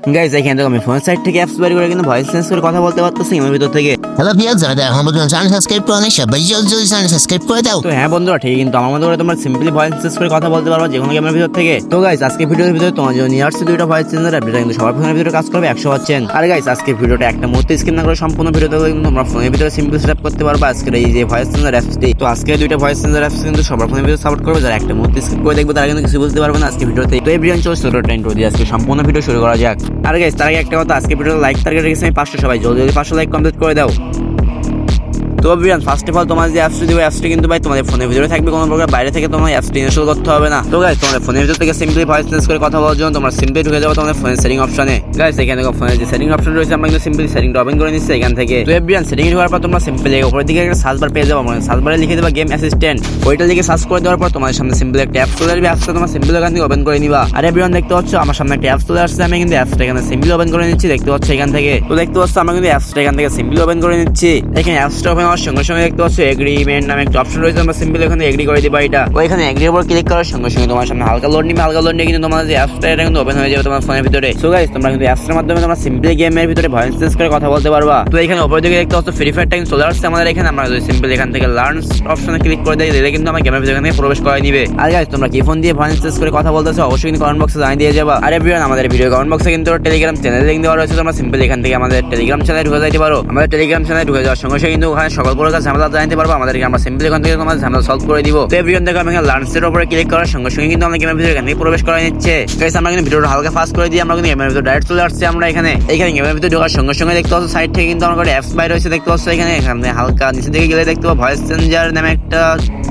Guys এখানে দেখো আমি ফোন সাইড থেকে অ্যাপস বের করে কিন্তু ভয়েস চেঞ্জ করে কথা বলতে পারতেছি আমার ভিতর থেকে। হ্যালো পিয়াজ যারা এখন পর্যন্ত চ্যানেল সাবস্ক্রাইব করে নেই সবাই জলদি জলদি চ্যানেল সাবস্ক্রাইব করে দাও। তো হ্যাঁ বন্ধুরা ঠিক কিন্তু আমার মতো করে তোমরা সিম্পলি ভয়েস চেঞ্জ করে কথা বলতে পারবা যে কোনো গেমের ভিতর থেকে। তো গাইজ আজকে ভিডিওর ভিতরে তোমার জন্য নিয়ে আসছে দুইটা ভয়েস চেঞ্জার কিন্তু সবার ফোনের ভিতরে কাজ করবে একশো পাচ্ছেন। আর গাইজ আজকে ভিডিওটা একটা মুহূর্তে স্ক্রিন না করে সম্পূর্ণ ভিডিওতে কিন্তু তোমরা ফোনের ভিতরে সিম্পল সেট করতে পারবা আজকের এই যে ভয়েস চেঞ্জার অ্যাপসটি তো আজকে দুইটা ভয়েস চেঞ্জার অ্যাপস কিন্তু সবার ফোনের ভিতরে সাপোর্ট করবে যারা একটা মুহূর্তে স্ক্রিন করে দেখবে তারা কিন্তু কিছু বুঝতে পারবে না আজকে ভিডিওতে। তো এই ভিডিও চলছে ছোট টাইম দিয়ে আজকে সম্পূর্ণ ভিডিও শুরু করা যাক। আর গাইজ তার আগে একটা কথা আজকে ভিডিও লাইক টার্গেট রেখেছি আমি পাঁচশো সবাই। জলদি জলদি পাঁচশো লাইক কমপ্লিট করে দাও। তো বিয়ান ফার্স্ট অফ অল তোমার যে অ্যাপসটি দেবো অ্যাপসটি কিন্তু ভাই তোমাদের ফোনের ভিতরে থাকবে, কোনো প্রকার বাইরে থেকে তোমার অ্যাপসটি ইনস্টল করতে হবে না। তো গাইজ তোমাদের ফোনের ভিতর থেকে সিম্পলি ভয়েস চেঞ্জ করে কথা বলার জন্য তোমার সিম্পলি ঢুকে যাব তোমাদের ফোনের সেটিং অপশনে গাইজ এখানে ফোনের যে সেটিং অপশন রয়েছে, আমরা কিন্তু সিম্পলি সেটিংটা ওপেন করে নিচ্ছি এখান থেকে। তো বিয়ান সেটিং ঢোকার পর তোমরা সিম্পলি উপরের দিকে একটা সার্চ বার পেয়ে যাব মানে সার্চ বারে লিখে দেবা গেম অ্যাসিস্ট্যান্ট ওইটা লিখে সার্চ করে দেওয়ার পর তোমাদের সামনে সিম্পলি একটা অ্যাপ চলে আসবে অ্যাপসটা তোমার সিম্পলি এখান থেকে ওপেন করে নিবা। আর বিয়ান দেখতে পাচ্ছ, আমার সামনে একটা অ্যাপস চলে আসছে, আমি কিন্তু অ্যাপসটা এখানে সিম্পলি ওপেন করে নিচ্ছি, দেখতে পাচ্ছ এখান থেকে। তো দেখতে পাচ্ছ, আমরা কিন্তু অ্যাপসটা এখান থেকে সিম্পলি ওপেন করে নিচ্ছি। এখানে অ্যাপসটা ওপেন হওয়ার সঙ্গে সঙ্গে দেখতে পাচ্ছ এগ্রিমেন্ট নামে একটা অপশন রয়েছে আমরা সিম্পলি এখানে এগ্রি করে দিবা এটা। ওইখানে এগ্রির উপর ক্লিক করার সঙ্গে সঙ্গে তোমার সামনে হালকা লোড নিবে, হালকা লোড নিয়ে কিন্তু তোমার যে অ্যাপসটা এটা কিন্তু ওপেন হয়ে যাবে তোমার ফোনের ভিতরে। সো গাইস তোমরা কিন্তু অ্যাপসের মাধ্যমে তোমরা সিম্পলি গেমের ভিতরে ভয়েস চেঞ্জ করে কথা বলতে পারবা। তো এখানে উপর দিকে দেখতে পাচ্ছ ফ্রি ফায়ার টাইম চলে আসছে আমাদের এখানে, আমরা যদি সিম্পল এখান থেকে লার্ন অপশনে ক্লিক করে দিই দিলে কিন্তু আমার গেমের ভিতরে এখান প্রবেশ করে নিবে। আর গাইস তোমরা কি ফোন দিয়ে ভয়েস চেঞ্জ করে কথা বলতেছো, অবশ্যই কিন্তু কমেন্ট বক্সে জানিয়ে দিয়ে যাবা। আর এভরিওয়ান আমাদের ভিডিও কমেন্ট বক্সে কিন্তু টেলিগ্রাম চ্যানেল লিংক দেওয়া রয়েছে, তোমরা সিম্পল এখান থেকে আমাদের টেলিগ্রাম চ্যানেলে ঢুকে যাইতে পারো। আমাদের টেলিগ্রাম চ্যানেলে ঢুকে যাওয়ার সঙ্গে সঙ্গে কিন্তু ওখানে সকল প্রকার ঝামেলা জানাতে পারব, আমাদেরকে আমরা সিম্পলি এখান থেকে তোমার ঝামেলা সলভ করে দিব। তো এভরিওয়ান দেখো, আমি এখানে লার্নসের উপরে ক্লিক করার সঙ্গে সঙ্গে কিন্তু আমরা গেমের ভিতরে এখান প্রবেশ করে নিচ্ছে গাইস আমরা কিন্তু ভিডিওটা হালকা ফাস্ট করে দিয়ে আমরা কিন্তু গেমের ভিতরে ডাইরেক্ট চলে আসছি আমরা এখানে। এখানে গেমের ভিতরে ঢোকার সঙ্গে সঙ্গে দেখতে পাচ্ছ সাইড থেকে কিন্তু আমার অ্যাপস বাইরে হয়েছে, দেখতে পাচ্ছ এখানে। এখানে হালকা নিচে দিকে গেলে দেখতে পাবো ভয়েস চেঞ্জার নামে একটা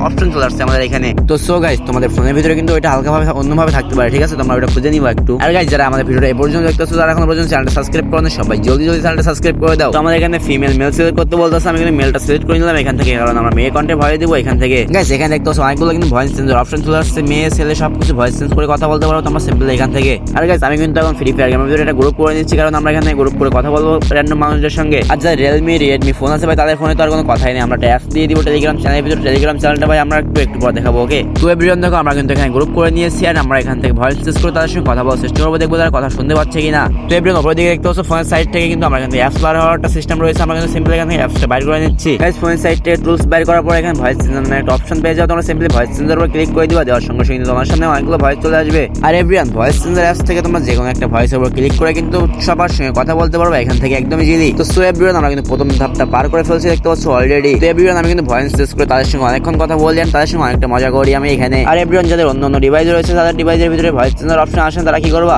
অপশন চলে আসছে আমাদের এখানে। তো সো গাইস তোমাদের ফোনের ভিতরে কিন্তু ওইটা হালকা ভাবে অন্যভাবে থাকতে পারে, ঠিক আছে? তোমরা ওটা খুঁজে নিবা একটু। আর গাইস যারা আমাদের ভিডিওটা এই পর্যন্ত দেখতে দেখতেছো তারা এখন পর্যন্ত চ্যানেলটা সাবস্ক্রাইব করো সবাই জলদি জলদি চ্যানেলটা সাবস্ক্রাইব করে দাও। তো আমাদের এখানে ফিমেল মেল সিলেক্ট করতে বলতেছে, আমি কিন্তু মেলটা সিলেক্ট করে নিলাম এখান থেকে, কারণ আমরা মেয়ে কন্টে ভয় দেবো, এখান থেকে। গাইস এখানে দেখতে পাচ্ছ অনেকগুলো কিন্তু ভয়েস চেঞ্জার অপশন চলে আসছে, মেয়ে, ছেলে সবকিছু ভয়েস চেঞ্জ করে কথা বলতে পারো, তোমরা সিম্পল এখান থেকে। আর গাইস আমি কিন্তু এখন ফ্রি ফায়ার গেমের ভিতরে একটা গ্রুপ করে নিচ্ছি, কারণ আমরা এখানে গ্রুপ করে কথা বলব র্যান্ডম মানুষদের সঙ্গে। আর যারা রিয়েলমি রেডমি ফোন আছে ভাই, তাদের ফোনে তো আর কোনো কথাই নেই, আমরা ট্যাপ দিয়ে দিব টেলিগ্রাম চ্যানেলের ভিতরে। টেলিগ্রাম চ্যানেলটা ভাই, আমরা একটু একটু পর দেখাবো ওকে তো এভরিওয়ান দেখো, আমরা কিন্তু এখানে গ্রুপ করে নিয়েছি, আর আমরা এখান থেকে ভয়েস চেঞ্জ করে তাদের সঙ্গে কথা বলার চেষ্টা করব, দেখব তারা কথা শুনতে পাচ্ছে কিনা। তো এভরিওয়ান অপর দিকে দেখতে পাচ্ছ ফোনের সাইড থেকে কিন্তু আমরা থেকে অ্যাপস বার হওয়ার একটা সিস্টেম রয়েছে, আমরা কিন্তু সিম্পল এখান থেকে অ্যাপসটা বাইর করে নিচ্ছি। গাইস ফোনের থেকে টুলস বাইর করার পর এখানে ভয়েস চেঞ্জার নামে একটা অপশন পেয়ে যাও। তোমরা সিম্পলি ভয়েস চেঞ্জার উপর ক্লিক করে দিবা। দেওয়ার সঙ্গে সঙ্গে তোমার সামনে অনেকগুলো ভয়েস চলে আসবে। আর এভরিওয়ান ভয়েস চেঞ্জার অ্যাপস থেকে তোমরা যে কোনো একটা ভয়েসের উপর ক্লিক করে কিন্তু সবার সঙ্গে কথা বলতে পারবে। এখান থেকে একদমই জিলি তো সো এভরিওয়ান আমরা কিন্তু প্রথম ধাপটা পার করে ফেলছি, দেখতে পাচ্ছ অলরেডি তো এভরিওয়ান আমি কিন্তু ভয়েস চেঞ্জ করে তাদের সঙ্গে অনেকক্ষণ কথা and তাদের সঙ্গে অনেকটা মজা করি আমি এখানে। আর এভরিওয়ান যাদের অন্য অন্য ডিভাইস রয়েছে, তাদের ডিভাইসের ভিতরে ভয়েস চেঞ্জার অপশন আসেন তারা কি করবা?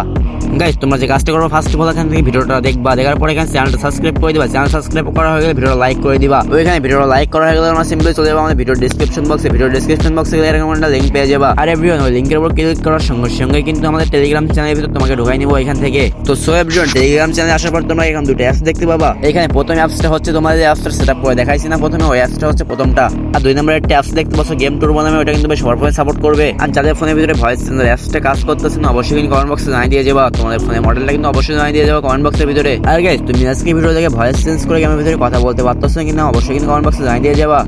গাইস তোমরা যে কাজটা করো ফার্স্ট অফ অল এখান থেকে ভিডিওটা দেখবা, দেখার পরে এখানে চ্যানেলটা সাবস্ক্রাইব করে দিবা। চ্যানেল সাবস্ক্রাইব করা হয়ে গেলে ভিডিওটা লাইক করে দিবা। ওইখানে ভিডিওটা লাইক করা হয়ে গেলে আমরা সিম্পলি চলে যাব আমাদের ভিডিও ডিসক্রিপশন বক্সে ভিডিও ডিসক্রিপশন বক্সে গেলে এরকম একটা লিঙ্ক পেয়ে যাবা। আর এভরিওয়ান ওই লিঙ্কের উপর ক্লিক করার সঙ্গে সঙ্গে কিন্তু আমাদের টেলিগ্রাম চ্যানেলের ভিতর তোমাকে ঢোকাই নিবো এখান থেকে। তো সো এভরিওয়ান টেলিগ্রাম চ্যানেলে আসার পর তোমরা এখানে দুটো অ্যাপস দেখতে পাবা। এখানে প্রথম অ্যাপসটা হচ্ছে তোমাদের অ্যাপসটা সেট আপ করে দেখাইছি না প্রথমে, ওই অ্যাপসটা হচ্ছে প্রথমটা। আর দুই নম্বর একটা অ্যাপস দেখতে পাচ্ছ গেম টুর নামে ওটা কিন্তু বেশ ফোনে সাপোর্ট করবে। আর যাদের ফোনের ভিতরে ভয়েস চেঞ্জার অ্যাপসটা কাজ করতেছে না, অবশ্যই কিন্তু কমেন্ট বক্সে জানিয়ে দিয়ে যাবা। তোমাদের ফোনের মডেলটা কিন্তু অবশ্যই জানিয়ে দিয়ে যাব কমেন্ট বক্সের ভিতরে। আর গাইজ তুমি আজকে ভিডিও দেখে ভয়েস চেঞ্জ করে গেমের ভিতরে কথা বলতে পারতো কিনা অবশ্যই কিন্তু কমেন্ট বক্সে জানিয়ে দিয়ে যাবা।